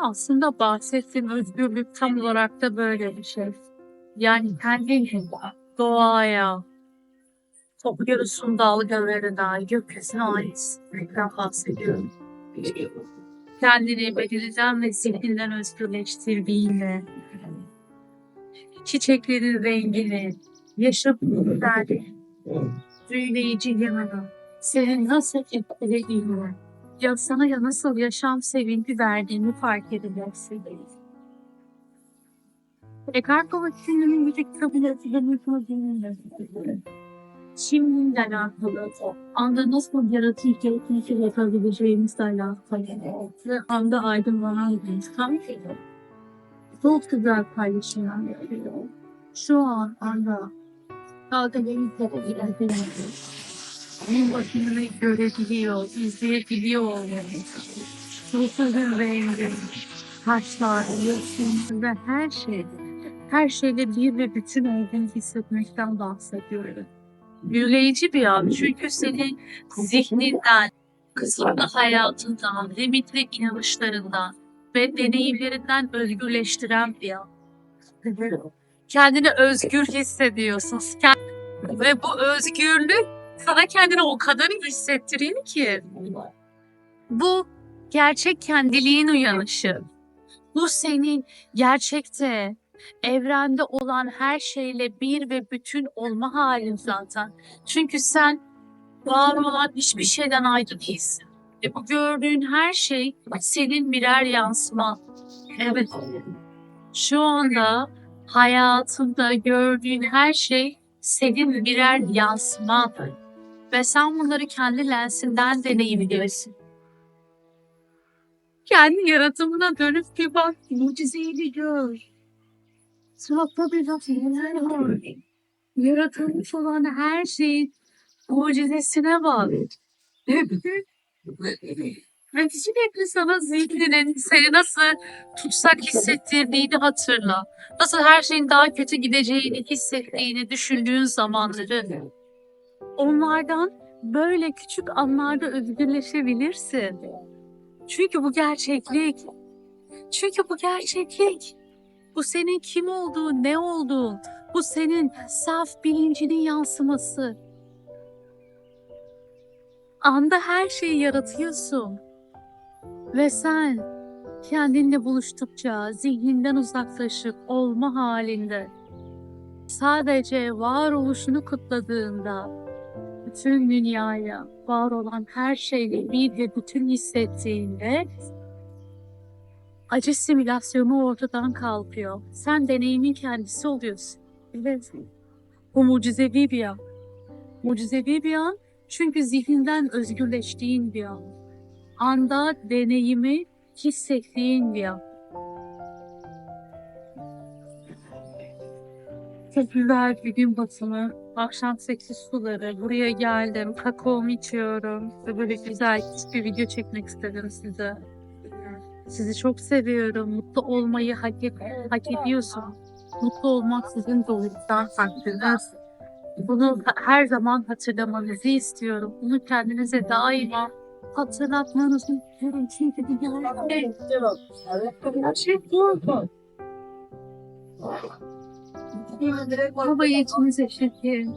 Aslında bahsettiğim özgürlük tam olarak da böyle bir şey. Yani kendin doğaya, okyanusun dalgalarına, gökyüzüne aitlikten bahsediyorum. Kendini bedeninden ve zihninden özgürleştirdiğinde, çiçeklerin rengini, yaşam güzelliğini, büyüleyici yanını, seni nasıl etkilediğini, ya sana ya nasıl yaşam sevinci verdiğini fark edeceksin. Eckhart Tolle'nin bir kitabını hatırlamadığını Şimdiyle alakalı, anda nasıl yaratıcı bir yapabileceğimizle alakalı. Ve anda aydınlanan bir insan. Çok güzel paylaşımlar yapıyor. Şu an anda. Dalgaların tepkileri onun bakımını görebiliyor, izleyebiliyor. Sulusun rengi, taşlar, yosun ve her şey. Her şeyle bir ve bütün olduğunu hissetmekten bahsediyorum. Büyüleyici bir an çünkü senin zihninden, kısıtlı hayatından, limitli inanışlarından ve deneyimlerinden özgürleştiren bir an. Kendini özgür hissediyorsun. Ve bu özgürlük sana kendini o kadar iyi hissettiriyor ki. Bu gerçek kendiliğin uyanışı. Bu senin gerçekte evrende olan her şeyle bir ve bütün olma halin zaten. Çünkü sen var olan hiçbir şeyden ayrı değilsin. Ve bu gördüğün her şey senin birer yansıman. Evet. Şu anda hayatında gördüğün her şey senin birer yansıman. Ve sen bunları kendi lensinden deneyimliyorsun. Kendi yaratımına dönüp bir bak, mucizeyi bir gör. Sırakta bir bak. Yaratılmış olan her şeyin mucizesine bak. Ve sürekli sana zihninin seni nasıl tutsak hissettirdiğini hatırla. Nasıl her şeyin daha kötü gideceğini hissettiğini düşündüğün zamanları. Onlardan böyle küçük anlarda özgürleşebilirsin. Çünkü bu gerçeklik. Çünkü bu gerçeklik. Bu senin kim olduğun, ne olduğun. Bu senin saf bilincinin yansıması. Anda her şeyi yaratıyorsun. Ve sen kendinle buluştukça zihninden uzaklaşıp olma halinde sadece varoluşunu kutladığında bütün dünyaya var olan her şeyle bir ve bütün hissettiğinde acı simülasyonu ortadan kalkıyor. Sen deneyimin kendisi oluyorsun. Bu mucizevi bir an. Mucizevi bir an çünkü zihninden özgürleştiğin bir an. Anda deneyimi hissettiğin bir an. Çok güzel bir gün batımı. Akşam sekiz suları. Buraya geldim. Kakaomu içiyorum. Ve böyle güzel bir video çekmek istedim size. Sizi çok seviyorum. Mutlu olmayı hak, et, hak ediyorsun. Mutlu olmak sizin doğrultudan hakkınız. Bunu her zaman hatırlamanızı istiyorum. Bunu kendinize daima hatırlatmanızı istiyorum. Çünkü bir gerçek bu. Baba içinize çekin.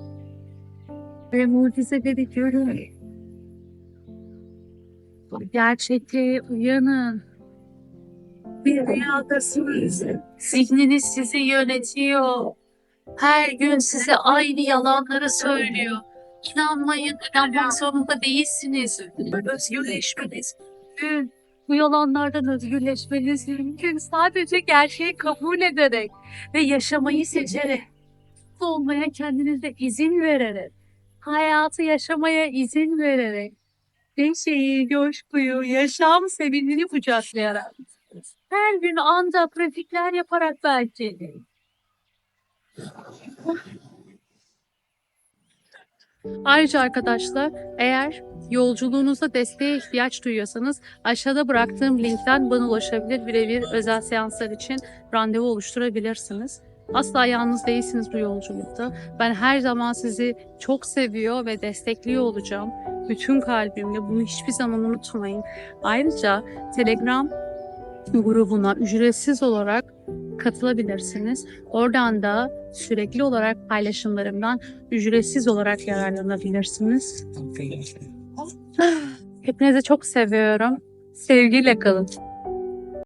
Ve mucizeleri görün. Gerçekliğe uyanın. Bir rüyadasınız. Zihniniz sizi yönetiyor. Her gün size aynı yalanları söylüyor. İnanmayın, inanmak zorunda değilsiniz. Özgürleşmeniz mümkün. Bu yalanlardan özgürleşmeniz mümkün. Sadece gerçeği kabul ederek ve yaşamayı seçerek. Mutlu olmaya kendinize izin vererek. Hayatı yaşamaya izin vererek. Neşeyi, coşkuyu, yaşam sevincini kucaklayarak. Her gün anda pratikler yaparak belki. Ayrıca arkadaşlar eğer yolculuğunuzda desteğe ihtiyaç duyuyorsanız aşağıda bıraktığım linkten bana ulaşabilir birebir özel seanslar için randevu oluşturabilirsiniz. Asla yalnız değilsiniz bu yolculukta. Ben her zaman sizi çok seviyor ve destekliyor olacağım. Bütün kalbimle bunu hiçbir zaman unutmayın. Ayrıca Telegram grubuna ücretsiz olarak katılabilirsiniz. Oradan da sürekli olarak paylaşımlarımdan ücretsiz olarak yararlanabilirsiniz. Hepinizi çok seviyorum. Sevgiyle kalın.